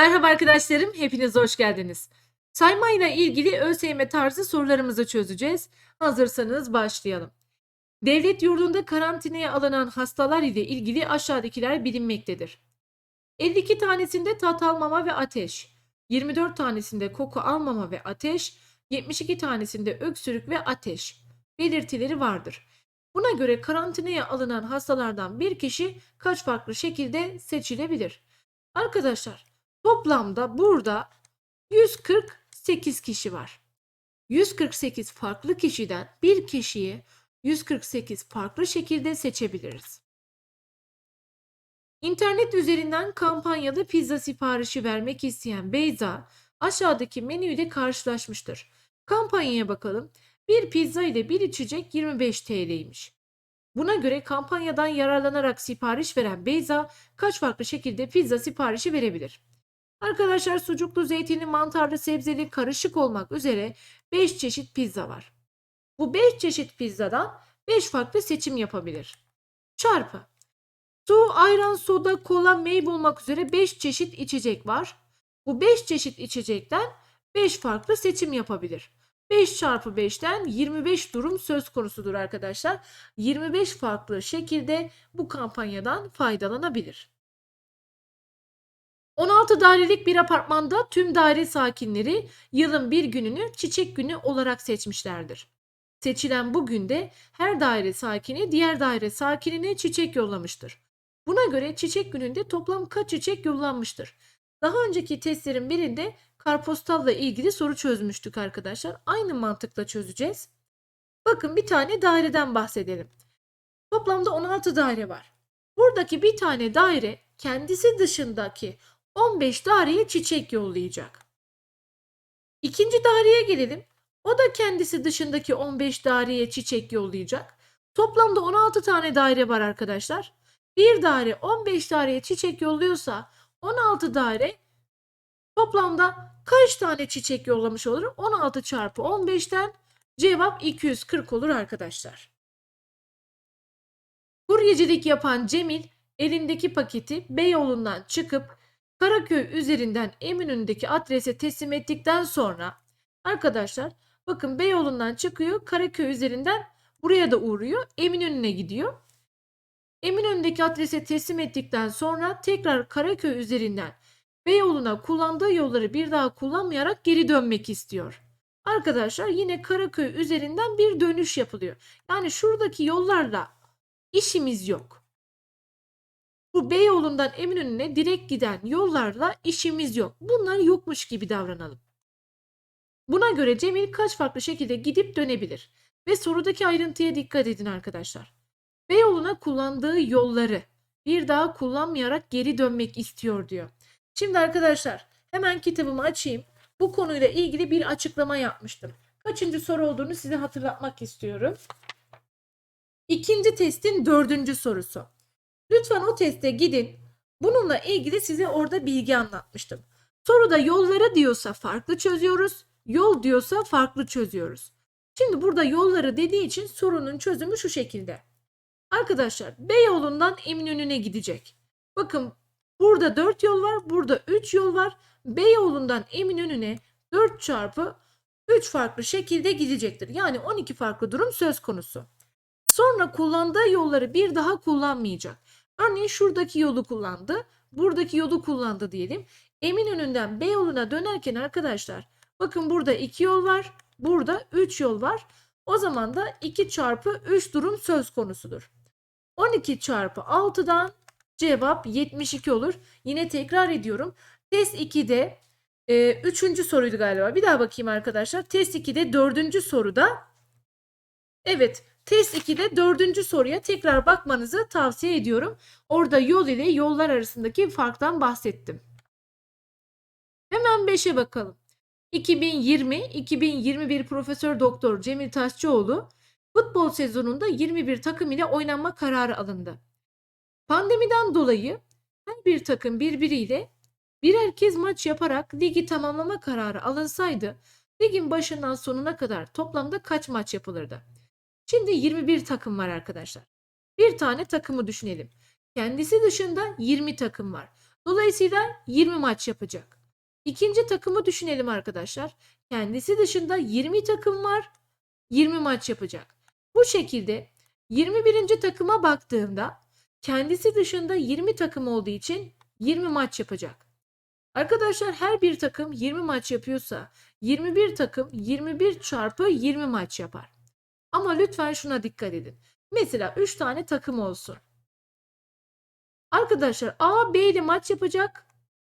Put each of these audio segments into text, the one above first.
Merhaba arkadaşlarım, hepiniz hoş geldiniz. Saymayla ilgili ÖSYM tarzı sorularımızı çözeceğiz. Hazırsanız başlayalım. Devlet yurdunda karantinaya alınan hastalar ile ilgili aşağıdakiler bilinmektedir. 52 tanesinde tat almama ve ateş, 24 tanesinde koku almama ve ateş, 72 tanesinde öksürük ve ateş belirtileri vardır. Buna göre karantinaya alınan hastalardan bir kişi kaç farklı şekilde seçilebilir? Arkadaşlar toplamda burada 148 kişi var. 148 farklı kişiden bir kişiyi 148 farklı şekilde seçebiliriz. İnternet üzerinden kampanyalı pizza siparişi vermek isteyen Beyza aşağıdaki menüyle karşılaşmıştır. Kampanyaya bakalım. Bir pizza ile bir içecek 25 TL'ymiş. Buna göre kampanyadan yararlanarak sipariş veren Beyza kaç farklı şekilde pizza siparişi verebilir? Arkadaşlar sucuklu, zeytinli, mantarlı, sebzeli, karışık olmak üzere 5 çeşit pizza var. Bu 5 çeşit pizzadan 5 farklı seçim yapabilir. Çarpı. Su, ayran, soda, kola, meyve olmak üzere 5 çeşit içecek var. Bu 5 çeşit içecekten 5 farklı seçim yapabilir. 5 çarpı 5'ten 25 durum söz konusudur arkadaşlar. 25 farklı şekilde bu kampanyadan faydalanabilir. 16 dairelik bir apartmanda tüm daire sakinleri yılın bir gününü çiçek günü olarak seçmişlerdir. Seçilen bu günde her daire sakini diğer daire sakinine çiçek yollamıştır. Buna göre çiçek gününde toplam kaç çiçek yollanmıştır? Daha önceki testlerin birinde karpostalla ilgili soru çözmüştük arkadaşlar. Aynı mantıkla çözeceğiz. Bakın bir tane daireden bahsedelim. Toplamda 16 daire var. Buradaki bir tane daire kendisi dışındaki 15 daireye çiçek yollayacak. İkinci daireye gelelim. O da kendisi dışındaki 15 daireye çiçek yollayacak. Toplamda 16 tane daire var arkadaşlar. Bir daire 15 daireye çiçek yolluyorsa 16 daire toplamda kaç tane çiçek yollamış olur? 16 çarpı 15'ten cevap 240 olur arkadaşlar. Kuryecilik yapan Cemil elindeki paketi Beyoğlu'ndan çıkıp Karaköy üzerinden Eminönü'ndeki adrese teslim ettikten sonra arkadaşlar bakın Beyoğlu'ndan çıkıyor Karaköy üzerinden buraya da uğruyor Eminönü'ne gidiyor. Eminönü'ndeki adrese teslim ettikten sonra tekrar Karaköy üzerinden Beyoğlu'na kullandığı yolları bir daha kullanmayarak geri dönmek istiyor. Arkadaşlar yine Karaköy üzerinden bir dönüş yapılıyor. Yani şuradaki yollarla işimiz yok. Bu Beyoğlu'ndan Eminönü'ne direkt giden yollarla işimiz yok. Bunlar yokmuş gibi davranalım. Buna göre Cemil kaç farklı şekilde gidip dönebilir? Ve sorudaki ayrıntıya dikkat edin arkadaşlar. Beyoğlu'na kullandığı yolları bir daha kullanmayarak geri dönmek istiyor diyor. Şimdi arkadaşlar hemen kitabımı açayım. Bu konuyla ilgili bir açıklama yapmıştım. Kaçıncı soru olduğunu size hatırlatmak istiyorum. İkinci testin dördüncü sorusu. Lütfen o teste gidin. Bununla ilgili size orada bilgi anlatmıştım. Soruda yolları diyorsa farklı çözüyoruz. Yol diyorsa farklı çözüyoruz. Şimdi burada yolları dediği için sorunun çözümü şu şekilde. Arkadaşlar Beyoğlu'ndan Eminönü'ne gidecek. Bakın burada 4 yol var. Burada 3 yol var. Beyoğlu'ndan Eminönü'ne 4 çarpı 3 farklı şekilde gidecektir. Yani 12 farklı durum söz konusu. Sonra kullandığı yolları bir daha kullanmayacak. Örneğin şuradaki yolu kullandı. Buradaki yolu kullandı diyelim. Eminönü'nden Beyoğlu'na dönerken arkadaşlar bakın burada 2 yol var. Burada 3 yol var. O zaman da 2 çarpı 3 durum söz konusudur. 12 çarpı 6'dan cevap 72 olur. Yine tekrar ediyorum. Test 2'de 3. E, soruydu galiba. Bir daha bakayım arkadaşlar. Test 2'de 4. soruda evet test 2'de 4. soruya tekrar bakmanızı tavsiye ediyorum. Orada yol ile yollar arasındaki farktan bahsettim. Hemen 5'e bakalım. 2020-2021 Profesör Doktor Cemil Taşçıoğlu futbol sezonunda 21 takım ile oynanma kararı alındı. Pandemiden dolayı her bir takım birbiriyle birer kez maç yaparak ligi tamamlama kararı alınsaydı ligin başından sonuna kadar toplamda kaç maç yapılırdı? Şimdi 21 takım var arkadaşlar. Bir tane takımı düşünelim. Kendisi dışında 20 takım var. Dolayısıyla 20 maç yapacak. İkinci takımı düşünelim arkadaşlar. Kendisi dışında 20 takım var. 20 maç yapacak. Bu şekilde 21. takıma baktığımda kendisi dışında 20 takım olduğu için 20 maç yapacak. Arkadaşlar her bir takım 20 maç yapıyorsa 21 takım 21 çarpı 20 maç yapar. Ama lütfen şuna dikkat edin. Mesela 3 tane takım olsun. Arkadaşlar A B ile maç yapacak.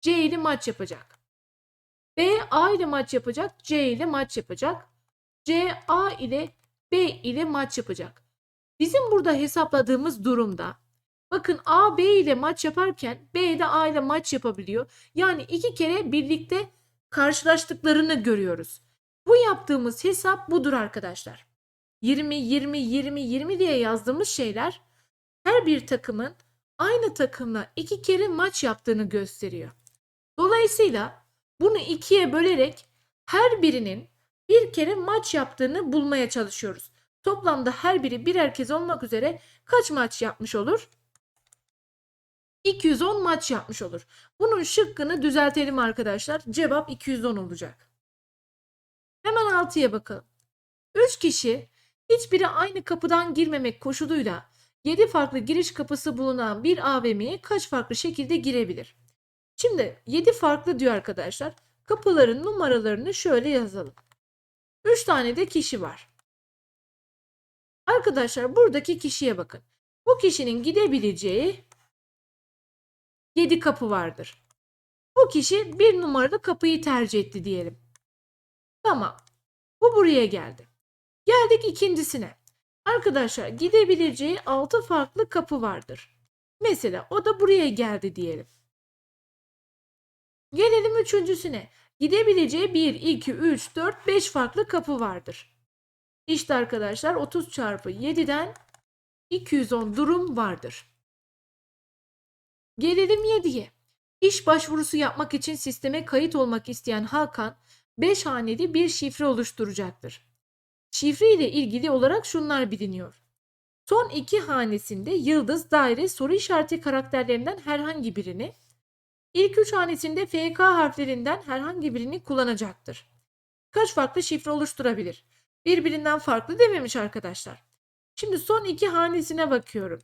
C ile maç yapacak. B A ile maç yapacak. C ile maç yapacak. C A ile B ile maç yapacak. Bizim burada hesapladığımız durumda bakın A B ile maç yaparken B de A ile maç yapabiliyor. Yani iki kere birlikte karşılaştıklarını görüyoruz. Bu yaptığımız hesap budur arkadaşlar. 20 20 20 20 diye yazdığımız şeyler her bir takımın aynı takımla iki kere maç yaptığını gösteriyor. Dolayısıyla bunu ikiye bölerek her birinin bir kere maç yaptığını bulmaya çalışıyoruz. Toplamda her biri birer kez olmak üzere kaç maç yapmış olur? 210 maç yapmış olur. Bunun şıkkını düzeltelim arkadaşlar. Cevap 210 olacak. Hemen 6'ya bakalım. 3 kişi hiçbiri aynı kapıdan girmemek koşuluyla 7 farklı giriş kapısı bulunan bir AVM'ye kaç farklı şekilde girebilir? Şimdi 7 farklı diyor arkadaşlar. Kapıların numaralarını şöyle yazalım. 3 tane de kişi var. Arkadaşlar buradaki kişiye bakın. Bu kişinin gidebileceği 7 kapı vardır. Bu kişi bir numaralı kapıyı tercih etti diyelim. Tamam. Bu buraya geldi. Geldik ikincisine. Arkadaşlar gidebileceği 6 farklı kapı vardır. Mesela o da buraya geldi diyelim. Gelelim üçüncüsüne. Gidebileceği 1, 2, 3, 4, 5 farklı kapı vardır. İşte arkadaşlar 30 çarpı 7'den 210 durum vardır. Gelelim 7'ye. İş başvurusu yapmak için sisteme kayıt olmak isteyen Hakan 5 haneli bir şifre oluşturacaktır. Şifre ile ilgili olarak şunlar biliniyor. Son iki hanesinde yıldız, daire, soru işareti karakterlerinden herhangi birini, ilk üç hanesinde FK harflerinden herhangi birini kullanacaktır. Kaç farklı şifre oluşturabilir? Birbirinden farklı dememiş arkadaşlar. Şimdi son iki hanesine bakıyorum.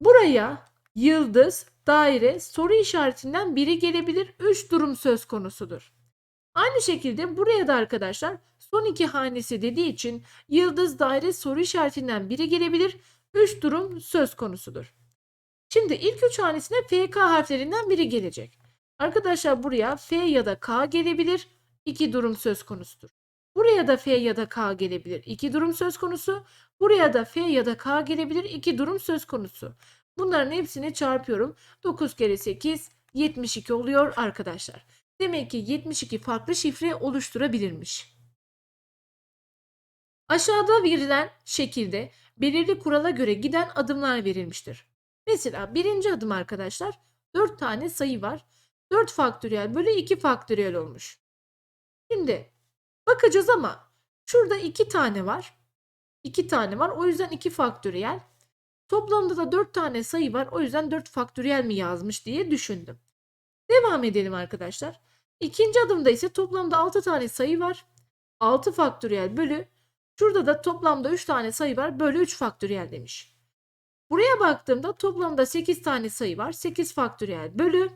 Buraya yıldız, daire, soru işaretinden biri gelebilir. Üç durum söz konusudur. Aynı şekilde buraya da arkadaşlar son iki hanesi dediği için yıldız, daire, soru işaretinden biri gelebilir. Üç durum söz konusudur. Şimdi ilk üç hanesine FK harflerinden biri gelecek. Arkadaşlar buraya F ya da K gelebilir. İki durum söz konusudur. Buraya da F ya da K gelebilir. İki durum söz konusu. Buraya da F ya da K gelebilir. İki durum söz konusu. Bunların hepsini çarpıyorum. 9 kere 8 72 oluyor arkadaşlar. Demek ki 72 farklı şifre oluşturabilirmiş. Aşağıda verilen şekilde belirli kurala göre giden adımlar verilmiştir. Mesela birinci adım arkadaşlar 4 tane sayı var. 4 faktöriyel bölü 2 faktöriyel olmuş. Şimdi bakacağız ama şurada 2 tane var. 2 tane var. O yüzden 2 faktöriyel. Toplamda da 4 tane sayı var. O yüzden 4 faktöriyel mi yazmış diye düşündüm. Devam edelim arkadaşlar. İkinci adımda ise toplamda 6 tane sayı var. 6 faktöriyel bölü. Şurada da toplamda 3 tane sayı var. Bölü 3 faktöriyel demiş. Buraya baktığımda toplamda 8 tane sayı var. 8 faktöriyel bölü.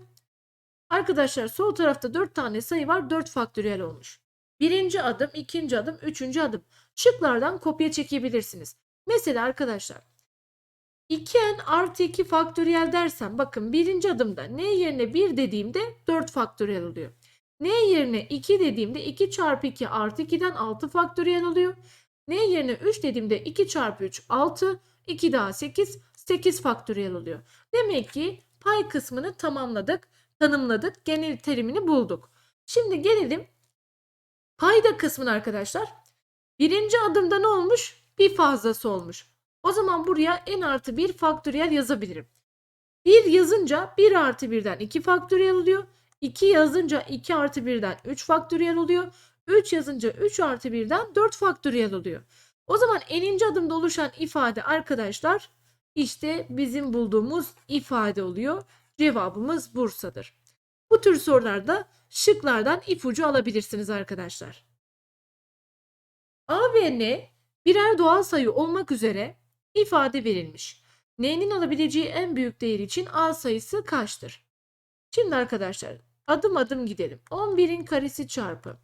Arkadaşlar sol tarafta 4 tane sayı var. 4 faktöriyel olmuş. Birinci adım, ikinci adım, üçüncü adım. Şıklardan kopya çekebilirsiniz. Mesela arkadaşlar 2n artı 2 faktöriyel dersem bakın birinci adımda n yerine 1 dediğimde 4 faktöriyel oluyor. N yerine 2 dediğimde 2 çarpı 2 artı 2'den 6 faktöriyel oluyor. n yerine 3 dediğimde 2 çarpı 3 6 2 daha 8 8 faktöriyel oluyor. Demek ki pay kısmını tamamladık, tanımladık, genel terimini bulduk. Şimdi gelelim payda kısmına arkadaşlar. Birinci adımda ne olmuş? Bir fazlası olmuş. O zaman buraya n artı 1 faktöriyel yazabilirim. 1 yazınca 1 artı 1'den 2 faktöriyel oluyor. 2 yazınca 2 artı 1'den 3 faktöriyel oluyor. 3 yazınca 3 artı 1'den 4 faktöriyel oluyor. O zaman eninci adımda oluşan ifade arkadaşlar işte bizim bulduğumuz ifade oluyor. Cevabımız Bursa'dır. Bu tür sorularda şıklardan ipucu alabilirsiniz arkadaşlar. A ve N birer doğal sayı olmak üzere ifade verilmiş. N'nin alabileceği en büyük değer için A sayısı kaçtır? Şimdi arkadaşlar adım adım gidelim. 11'in karesi çarpı.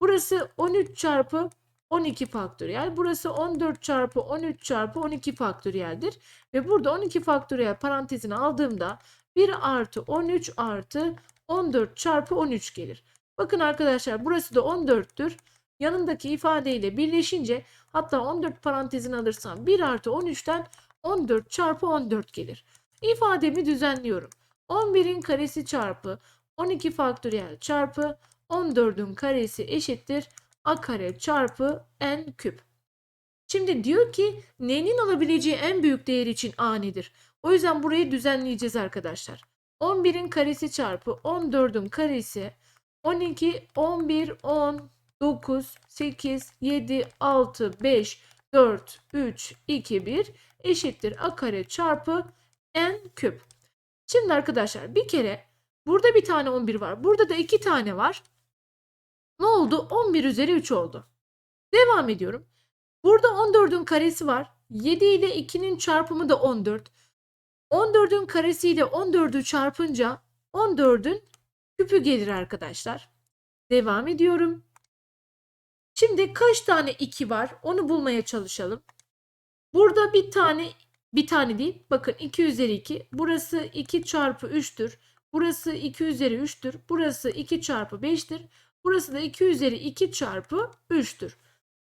Burası 13 çarpı 12 faktöriyel. Burası 14 çarpı 13 çarpı 12 faktöriyeldir. Ve burada 12 faktöriyel parantezini aldığımda 1 artı 13 artı 14 çarpı 13 gelir. Bakın arkadaşlar burası da 14'tür. Yanındaki ifadeyle birleşince hatta 14 parantezini alırsam 1 artı 13'ten 14 çarpı 14 gelir. İfademi düzenliyorum. 11'in karesi çarpı 12 faktöriyel çarpı 14'ün karesi eşittir a kare çarpı n küp. Şimdi diyor ki n'nin alabileceği en büyük değer için a nedir? O yüzden burayı düzenleyeceğiz arkadaşlar. 11'in karesi çarpı 14'ün karesi 12, 11, 10, 9, 8, 7, 6, 5, 4, 3, 2, 1 eşittir a kare çarpı n küp. Şimdi arkadaşlar bir kere burada bir tane 11 var. Burada da iki tane var. Ne oldu? 11 üzeri 3 oldu. Devam ediyorum. Burada 14'ün karesi var. 7 ile 2'nin çarpımı da 14. 14'ün karesiyle 14'ü çarpınca 14'ün küpü gelir arkadaşlar. Devam ediyorum. Şimdi kaç tane 2 var? Onu bulmaya çalışalım. Burada bir tane bir tane değil. Bakın 2 üzeri 2. Burası 2 çarpı 3'tür. Burası 2 üzeri 3'tür. Burası 2 çarpı 5'tir. Burası da 2 üzeri 2 çarpı 3'tür.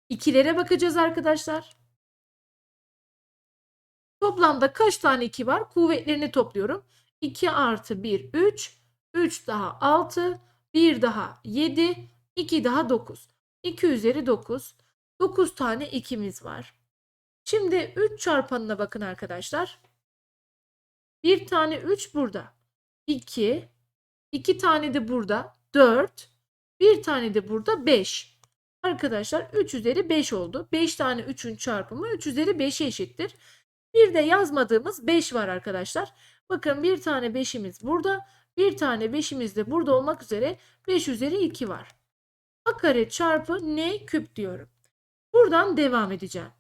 İkilere bakacağız arkadaşlar. Toplamda kaç tane 2 var? Kuvvetlerini topluyorum. 2 artı 1 3. 3 daha 6. 1 daha 7. 2 daha 9. 2 üzeri 9. 9 tane 2'miz var. Şimdi 3 çarpanına bakın arkadaşlar. Bir tane 3 burada. 2. 2 tane de burada. 4. Bir tane de burada 5. Arkadaşlar 3 üzeri 5 oldu. 5 tane 3'ün çarpımı 3 üzeri 5'e eşittir. Bir de yazmadığımız 5 var arkadaşlar. Bakın bir tane 5'imiz burada. Bir tane 5'imiz de burada olmak üzere 5 üzeri 2 var. A kare çarpı n küp diyorum. Buradan devam edeceğim.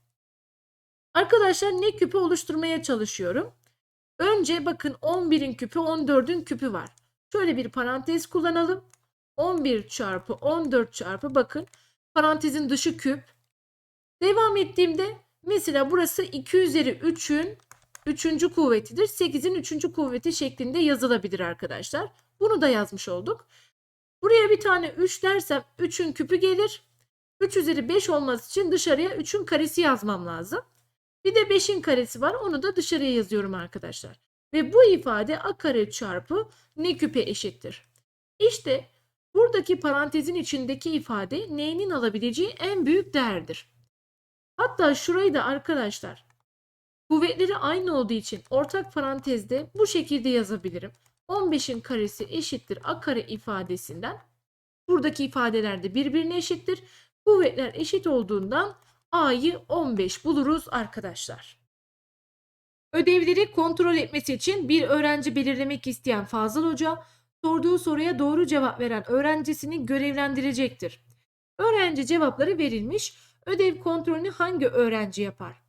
Arkadaşlar ne küpü oluşturmaya çalışıyorum. Önce bakın 11'in küpü 14'ün küpü var. Şöyle bir parantez kullanalım. 11 çarpı 14 çarpı bakın parantezin dışı küp. Devam ettiğimde mesela burası 2 üzeri 3'ün 3. kuvvetidir. 8'in 3. kuvveti şeklinde yazılabilir arkadaşlar. Bunu da yazmış olduk. Buraya bir tane 3 dersem 3'ün küpü gelir. 3 üzeri 5 olması için dışarıya 3'ün karesi yazmam lazım. Bir de 5'in karesi var. Onu da dışarıya yazıyorum arkadaşlar. Ve bu ifade a kare çarpı n küpe eşittir. İşte buradaki parantezin içindeki ifade n'nin alabileceği en büyük değerdir. Hatta şurayı da arkadaşlar kuvvetleri aynı olduğu için ortak parantezde bu şekilde yazabilirim. 15'in karesi eşittir a kare ifadesinden. Buradaki ifadeler de birbirine eşittir. Kuvvetler eşit olduğundan A'yı 15 buluruz arkadaşlar. Ödevleri kontrol etmesi için bir öğrenci belirlemek isteyen Fazıl Hoca, sorduğu soruya doğru cevap veren öğrencisini görevlendirecektir. Öğrenci cevapları verilmiş. Ödev kontrolünü hangi öğrenci yapar?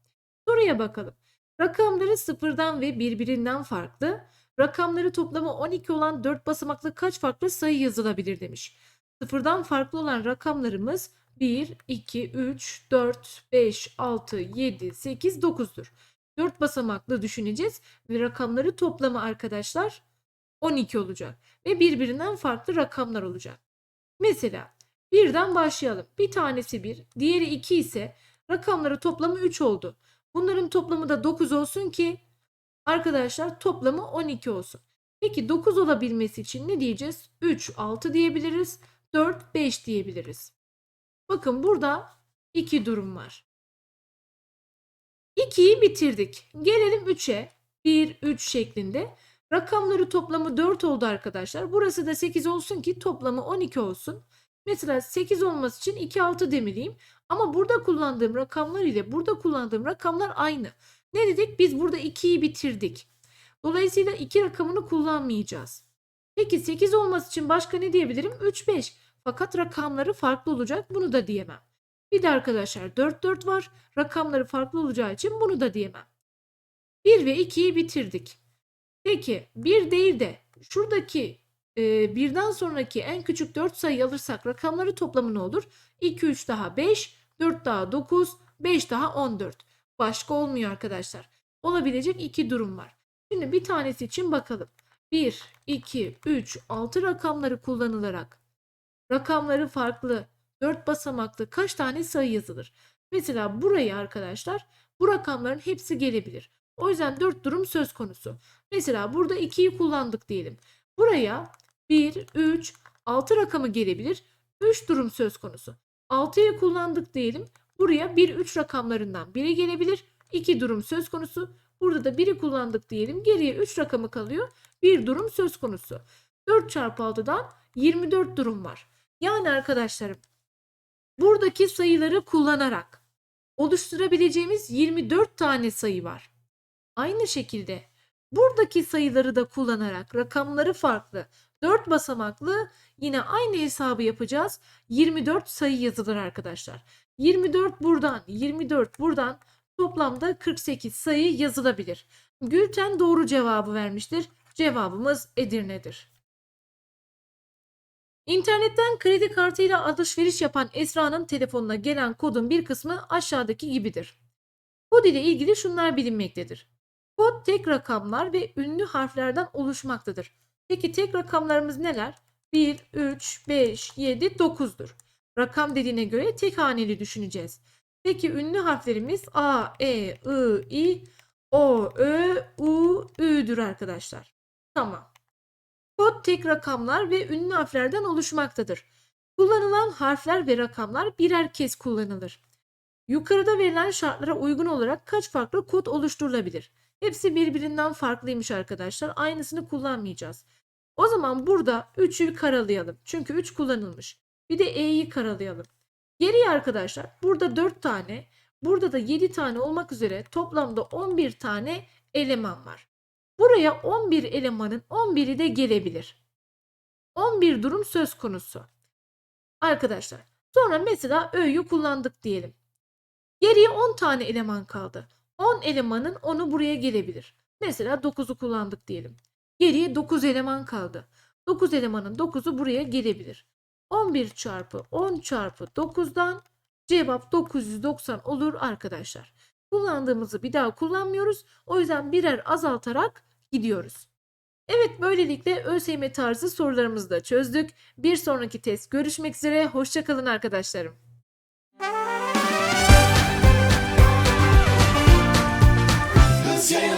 Soruya bakalım. Rakamları sıfırdan ve birbirinden farklı. Rakamları toplamı 12 olan 4 basamaklı kaç farklı sayı yazılabilir demiş. Sıfırdan farklı olan rakamlarımız 1, 2, 3, 4, 5, 6, 7, 8, 9'dur. 4 basamaklı düşüneceğiz ve rakamları toplamı arkadaşlar 12 olacak ve birbirinden farklı rakamlar olacak. Mesela birden başlayalım. Bir tanesi 1, diğeri 2 ise rakamları toplamı 3 oldu. Bunların toplamı da 9 olsun ki arkadaşlar toplamı 12 olsun. Peki 9 olabilmesi için ne diyeceğiz? 3, 6 diyebiliriz. 4, 5 diyebiliriz. Bakın burada iki durum var. 2'yi bitirdik. Gelelim 3'e. 1, 3 şeklinde. Rakamları toplamı 4 oldu arkadaşlar. Burası da 8 olsun ki toplamı 12 olsun. Mesela 8 olması için 2, 6 demeliyim. Ama burada kullandığım rakamlar ile burada kullandığım rakamlar aynı. Ne dedik? Biz burada 2'yi bitirdik. Dolayısıyla 2 rakamını kullanmayacağız. Peki 8 olması için başka ne diyebilirim? 3, 5. Fakat rakamları farklı olacak. Bunu da diyemem. Bir de arkadaşlar 4, 4 var. Rakamları farklı olacağı için bunu da diyemem. 1 ve 2'yi bitirdik. Peki 1 değil de şuradaki e, birden sonraki en küçük 4 sayı alırsak rakamları toplamı ne olur? 2, 3 daha 5, 4 daha 9, 5 daha 14. Başka olmuyor arkadaşlar. Olabilecek iki durum var. Şimdi bir tanesi için bakalım. 1, 2, 3, 6 rakamları kullanılarak rakamları farklı 4 basamaklı kaç tane sayı yazılır? Mesela buraya arkadaşlar bu rakamların hepsi gelebilir. O yüzden 4 durum söz konusu. Mesela burada 2'yi kullandık diyelim. Buraya 1, 3, 6 rakamı gelebilir. 3 durum söz konusu. 6'yı kullandık diyelim. Buraya 1, 3 rakamlarından biri gelebilir. 2 durum söz konusu. Burada da 1'i kullandık diyelim. Geriye 3 rakamı kalıyor. Bir durum söz konusu. 4 çarpı 6'dan 24 durum var. Yani arkadaşlarım buradaki sayıları kullanarak oluşturabileceğimiz 24 tane sayı var. Aynı şekilde buradaki sayıları da kullanarak rakamları farklı 4 basamaklı yine aynı hesabı yapacağız. 24 sayı yazılır arkadaşlar. 24 buradan 24 buradan toplamda 48 sayı yazılabilir. Gülten doğru cevabı vermiştir. Cevabımız Edirne'dir. İnternetten kredi kartıyla alışveriş yapan Esra'nın telefonuna gelen kodun bir kısmı aşağıdaki gibidir. Kod ile ilgili şunlar bilinmektedir. Kod tek rakamlar ve ünlü harflerden oluşmaktadır. Peki tek rakamlarımız neler? 1, 3, 5, 7, 9'dur. Rakam dediğine göre tek haneli düşüneceğiz. Peki ünlü harflerimiz A, E, I, I, O, Ö, U, Ü'dür arkadaşlar. Tamam. Kod tek rakamlar ve ünlü harflerden oluşmaktadır. Kullanılan harfler ve rakamlar birer kez kullanılır. Yukarıda verilen şartlara uygun olarak kaç farklı kod oluşturulabilir? Hepsi birbirinden farklıymış arkadaşlar. Aynısını kullanmayacağız. O zaman burada 3'ü karalayalım. Çünkü 3 kullanılmış. Bir de E'yi karalayalım. Geriye arkadaşlar burada 4 tane, burada da 7 tane olmak üzere toplamda 11 tane eleman var. Buraya 11 elemanın 11'i de gelebilir. 11 durum söz konusu. Arkadaşlar sonra mesela ö'yü kullandık diyelim. Geriye 10 tane eleman kaldı. 10 elemanın 10'u buraya gelebilir. Mesela 9'u kullandık diyelim. Geriye 9 eleman kaldı. 9 elemanın 9'u buraya gelebilir. 11 çarpı 10 çarpı 9'dan cevap 990 olur arkadaşlar. Kullandığımızı bir daha kullanmıyoruz. O yüzden birer azaltarak gidiyoruz. Evet böylelikle ÖSYM tarzı sorularımızı da çözdük. Bir sonraki test görüşmek üzere. Hoşçakalın arkadaşlarım. Yeah.